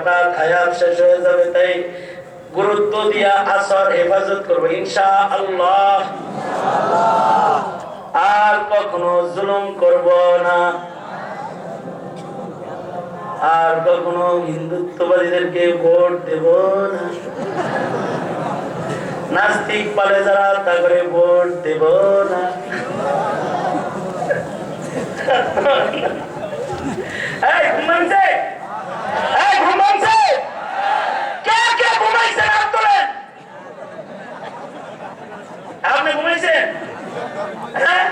হঠাৎ হায়াত শেষ হয়ে যাবে, তাই গুরুত্ব দিয়া আসর হেফাজত করব ইনশা আল্লাহ আর কখনো জুলুম করব না। আর কখনো হিন্দুত্ববাদীদেরকে ভোট দেব না। নাস্তিক পালে যারা, তারপরে ভোট দেব না। এই ঘুমাইছে কে কে ঘুমাইছেন হাত তোলেন আপনি ঘুমাইছেন হ্যাঁ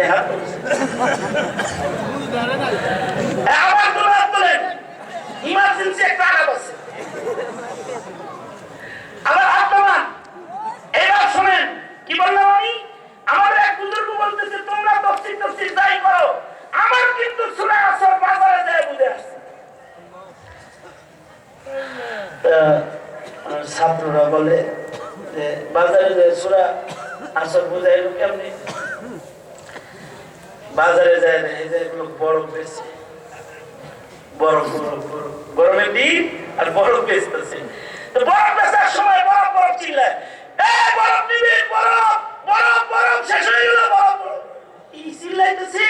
এই হাত তুলছেন। এই আবার তুলে হাত তোলেন ইমার্জেন্সি একটা আঘাত আছে আবার হাত নামান এবার শোনেন কি বললাম আমি আমাদের এক বুজুর্গ বলতেছে তোমরা তফসিল তফসিল যাই করো আমার কিন্তু সুরা আসর বাজারে যায় বুঝে আসছে ছাত্ররা বলে যে সুরা আসর বুঝাইল কেমনি? বাজারে যায় না, এই যায় লোক বরফ বেশি বরফ বরফ বরফ। গরমের দিন আর বরফ বেশ বরফ বেচার সময় বরফ বরফ চিল্লায় এ বরফ নিবি বরফ বরফ বরফ শেষ হয়ে গেল বরফ বরফ কি চিল্লাইতেছে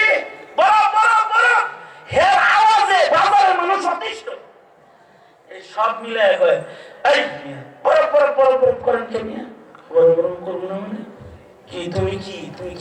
বরফ বরফ বরফ হের আওয়াজে বাজারের মানুষ অতিষ্ঠ এই সব মিলে কয় এই মিয়া, বরফ বরফ বরফ বরফ করেন কে মিয়া গরম গরম করব না মানে কি তুমি কি তুমি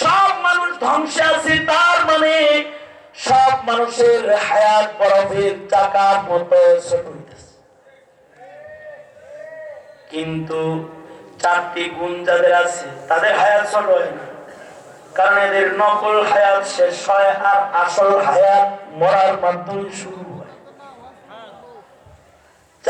সব মানুষ ধ্বংসে আছে, তার মানে সব মানুষের হায়াত বরফের মতো কিন্তু চারটি গুণ যাদের আছে, তাদের হায়াত ছোট হয় না। কারণ এদের নকল হায়াত শেষ হয় আর আসল হায়াত মরার মাধ্যমে শুরু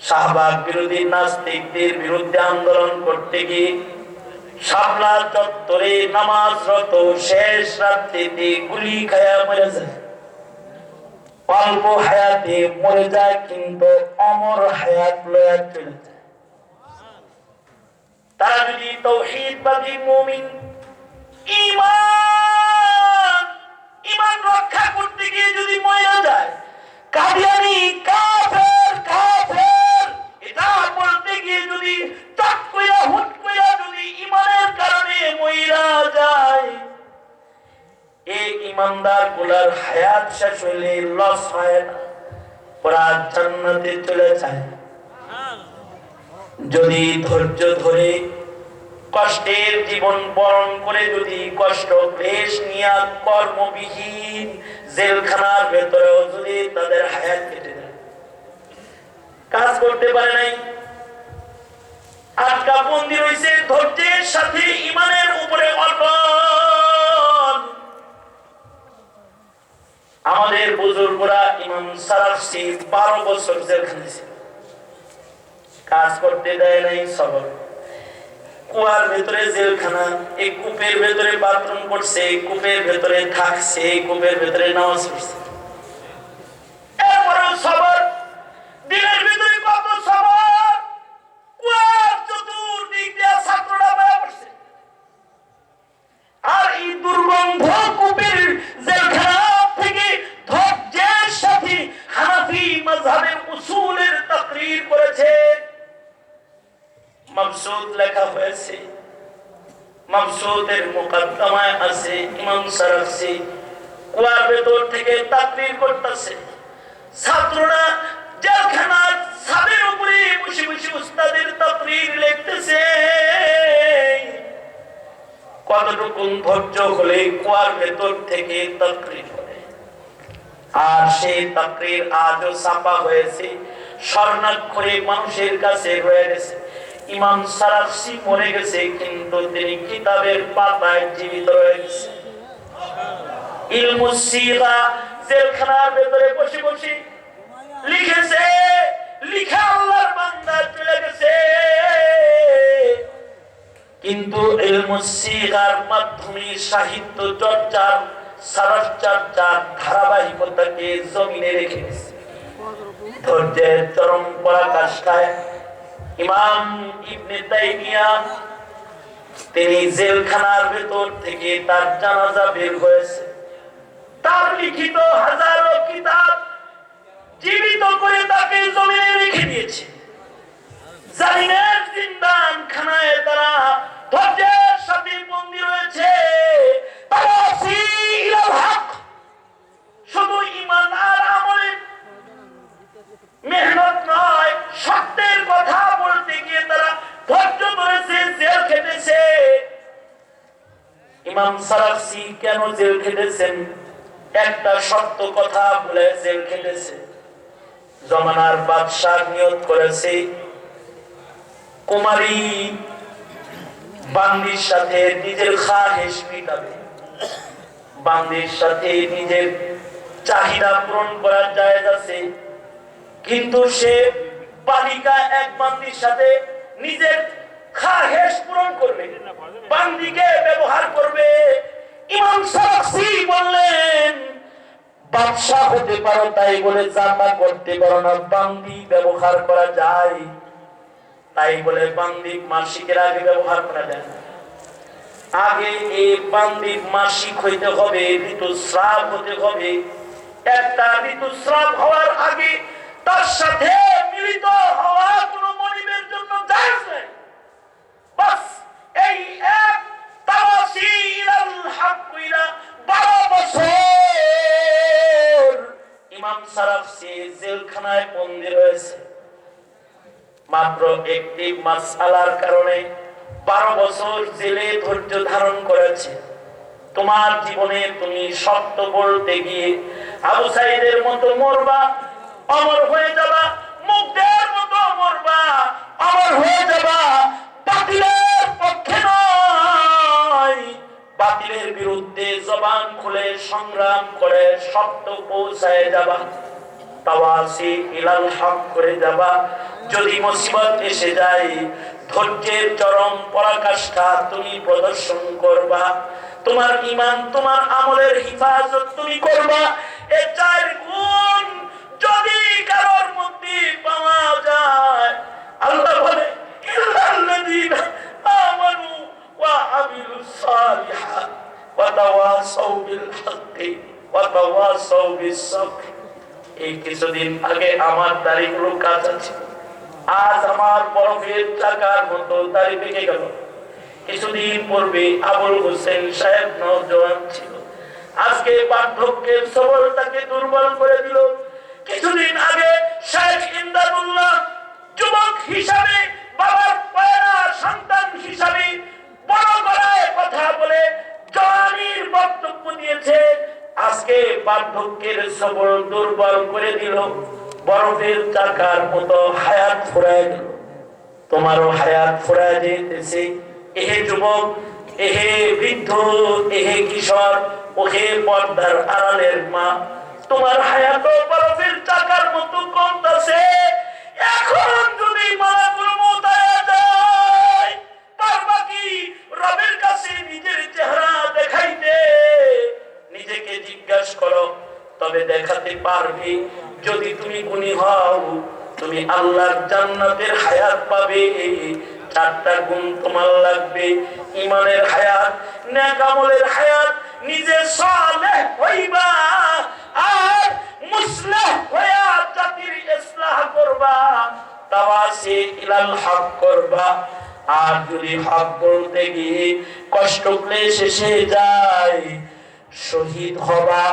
শাহবাগ বিরোধী নাস্তিকদের বিরুদ্ধে আন্দোলন করতে গিয়ে শাপলা চত্বরে নামাজরত শেষ রাত্রিতে গুলি খায়া মরে যায় অল্প হায়াতে মরে যায় কিন্তু অমর হায়াত লয়া চলে যায় তারা যদি তৌহিদবাদী মুমিন, ঈমান যদি ধৈর্য ধরে কষ্টের জীবন বরণ করে, যদি কষ্ট ক্লেশ নিয়ে কর্মবিহীন জেলখানার ভেতরেও যদি তাদের হায়াত কেটে কাজ করতে পারে নাই। আটকা বন্দি রয়েছে ধৈর্যের সাথে, ইমানের উপরে অর্পণ আমাদের বুজুর্গরা ইমাম সারাফসি বারো বছর জেলখানে ছিল কাজ করতে দেয় নাই সবর। কুয়ার ভেতরে জেলখানা, এই কূপের ভেতরে বাথরুম করছে, এই কূপের ভেতরে থাকছে, এই কূপের ভেতরে নামাজ পড়ছে। আর এই দুর্গন্ধ কূপের জেলখানা মাবসুদের মুকদ্দমায় আছে ইমাম কুয়ার ভেতর থেকে তাকবীর করতেছে। ছাত্ররা জেলখানার ছাদের উপরে বসে বসে উস্তাদের তাকবীর লিখতেছে। কতটুকু ধৈর্য হলে কুয়ার ভেতর থেকে তাকবীর করে আর সেই তাকরীর আজও ছাপা হয়েছে, স্বর্ণাক্ষরে মানুষের কাছে রয়ে গেছে। ইমাম সারাফসি মরে গেছে, কিন্তু তিনি কিতাবের পাতায় জীবিত রয়ে গেছে ইলমুস জেলখানার ভেতরে বসে বসে লিখেছে, লিখা আল্লাহর বান্দা চলে গেছে। কিন্তু ইলমুস সিগার মাধ্যমে সাহিত্য চর্চার ধারাবাহিকতাকে জমিনে রেখেছে ধৈর্যের চরম পরাকাষ্ঠায় ইমাম ইবনে তাইমিয়া, তিনি জেলখানার ভেতর থেকে তার জানাজা বের হয়েছে। তার লিখিত হাজারো কিতাব সারাফসি কেন জেল খেটেছেন? একটা সত্য কথা বলে জেল খেটেছে। জমানার বাদশাহ নিয়ত করেছে। কুমারী বান্দির সাথে নিজের খাহেশ মিটাবে। বান্দির সাথে নিজের চাহিদা পূরণ করার জায়েজ আছে। কিন্তু সে বালিকা এক বান্দির সাথে নিজের খাহেশ পূরণ করবে। বান্দিকে ব্যবহার করবে। ইমাম বললেন, বাদশাহ হতে পারো তাই বলে জামা করতে পারো না। বান্দি ব্যবহার করা যায়। তাই বলে বান্দি মাসিকের আগে ব্যবহার করা যায় আগে এই বান্দি মাসিক হইতে হবে, ঋতুস্রাব হতে হবে। একটা ঋতুস্রাব হওয়ার আগে তার সাথে মাত্র একটি মাসালার কারণে বারো বছর জেলে ধৈর্য ধারণ করেছে। তোমার জীবনে তুমি সত্য বলতে গিয়ে আবু সাইদের মতো মরবা, অমর হয়ে যাবা মুগ্ধের মতো মরবা, অমর হয়ে যাবা, বাতিলের পক্ষে নয়। বাতিলের বিরুদ্ধে জবান খুলে, সংগ্রাম করে সত্য পৌঁছায় যাবা, তাওয়াসি ইলাল হক করে যাবা। যদি মুসিবত এসে যায়, ধৈর্যের চরম পরাকাষ্ঠা তুমি প্রদর্শন করবা। তোমার ইমান তোমার আমলের হিফাজত তুমি করবা। এ চার গুণ যদি কারোর মধ্যে পাওয়া যায়, আল্লাহ বলে আমানু ওয়া আমিলুস সালিহাত ওয়া তাওয়াসাউ বিল হাক্কি ওয়া তাওয়াসাউ বিস সাবর এই কিছুদিন আগে আমার দাড়িগুলো কাঁচা ছিল। আমার বরফের চাকার মতো দাড়ি পেকে গেল। কিছুদিন পূর্বে আবুল হোসেন সাহেব নজওয়ান ছিল। আজকে বার্ধক্যের সবলতাকে দুর্বল করে দিল। কিছুদিন আগে শেখ ইমদাদুল্লাহ যুবক হিসাবে, বাবার পয়লা সন্তান হিসাবে বড় গলায় কথা বলে জওয়ানির বক্তব্য দিয়েছে। আজকে বার্ধক্যের সবল দুর্বল করে দিল। বরফের চাকার মতো হায়াত ফুরায় দিল। তোমারও হায়াত ফুরায় যেতেছে এহে যুবক, এহে বৃদ্ধ, এহে কিশোর, ওহে পর্দার আড়ালের মা, তোমার হায়াত বরফের চাকার মতো কমতাছে। এখন যদি মালাকুল মউত আয়া যায়। পারবা রবের কাছে নিজের চেহারা দেখাইতে। নিজেকে জিজ্ঞাসা করো, তবে দেখাতে পারবে যদি তুমি গুণী হও, তুমি আল্লাহর জান্নাতের হায়াত পাবে। চারটা গুণ তোমার লাগবে। ইমানের হায়াত, নেক আমলের হায়াত, নিজে সালেহ হইবা আর মুসলিহ হইয়া জাতির ইসলাহ করবা, তাওয়াসি ইলাল হক করবা। আর যদি হক বলতে গিয়ে কষ্ট ক্লেশ এসে যায়, শহীদ হবা,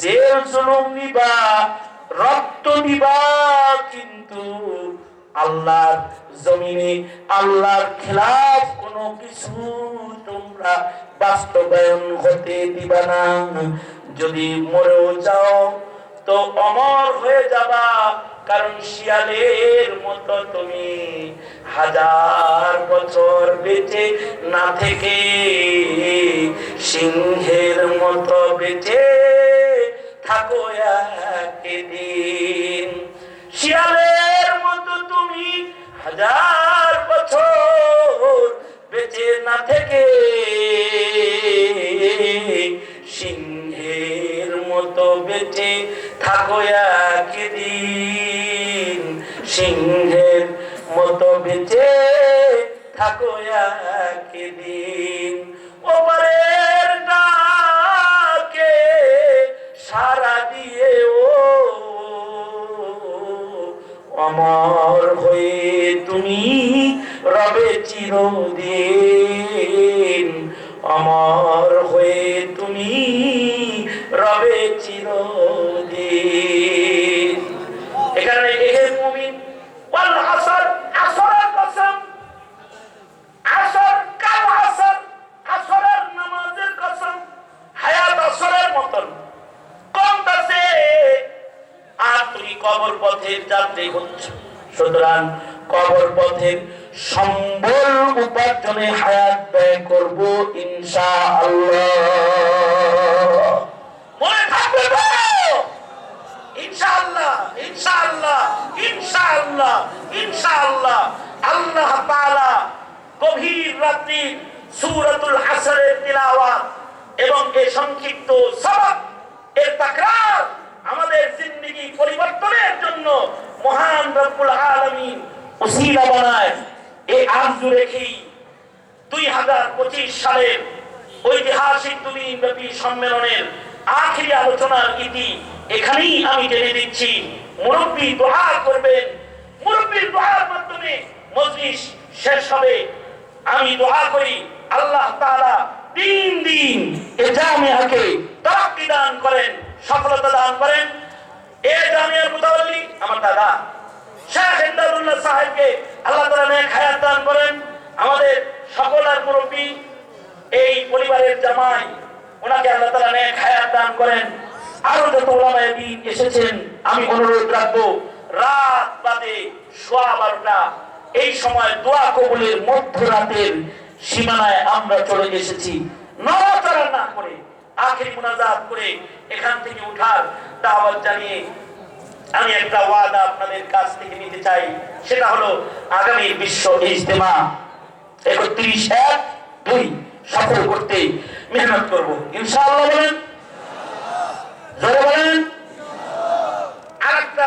জেল জুলুম নিবা রক্ত দিবা কিন্তু আল্লাহর জমিনে, আল্লাহর খেলাফ কোনো কিছু তোমরা বাস্তবায়ন হতে দিবা না। যদি মরেও যাও, তো অমর হয়ে যাবা, কারণ শিয়ালের মতো তুমি হাজার বছর বেঁচে না থেকে, সিংহের মতো বেঁচে থাকো একদিন। শিয়ালের মতো তুমি হাজার বছর বেঁচে না থেকে। সিংহের মতো বেঁচে থাকো একদিন। সিংহের মতো বেঁচে থাকো একদিন। চিরদিন অমর হয়ে তুমি রবে চিরদিন। এখানে আসরের মতন। কমতাছে আর তুমি কবর পথের যাত্রী হচ্ছ। সুতরাং কবর পথের সম্বল উপার্জনে হায়াত ব্যয় করব ইনশাআল্লাহ। মনে থাকবে ইনশাআল্লাহ ইনশাআল্লাহ ইনশাআল্লাহ ইনশাআল্লাহ। আল্লাহ তাআলা গভীর রাত্রি সূরাতুল এবং এই সংক্ষিপ্ত সবক এর তাকরার আমাদের জিন্দেগি পরিবর্তনের জন্য মহান রব্বুল আলামিন উসিলা বানায়। আরজু রেখেই দুই হাজার পঁচিশ সালের ঐতিহাসিক দুদিন ব্যাপী সম্মেলনের আখিরি আলোচনার ইতি এখানেই আমি জেনে দিচ্ছি। মুরব্বী দোয়া করবেন। মুরব্বীর দোয়ার মাধ্যমে মজলিস শেষ হবে। আমি দোয়া করি। আল্লাহ তাআলা দিন দিন এ জামিয়াকে তারাক্কি দান করেন, সফলতা দান করেন। এ জামিয়ার মুতাওয়াল্লি আমার দাদা। আমি অনুরোধ রাখব, রাত বাদে সোয়া বারোটা, এই সময় দোয়া কবুলের মধ্যরাতের সীমানায় আমরা চলে এসেছি। নড়াচড়া না করে, আখেরি মুনাজাত করে এখান থেকে উঠার দাওয়াত জানিয়ে আমি একটা ওয়াদা আপনাদের কাছ থেকে নিতে চাই। সেটা হলো, আগামী বিশ্ব ইজতেমা একত্রিশ এক দুই সফল করতে মেহনত করব। ইনশাআল্লাহ বলেন? জোরে বলেন?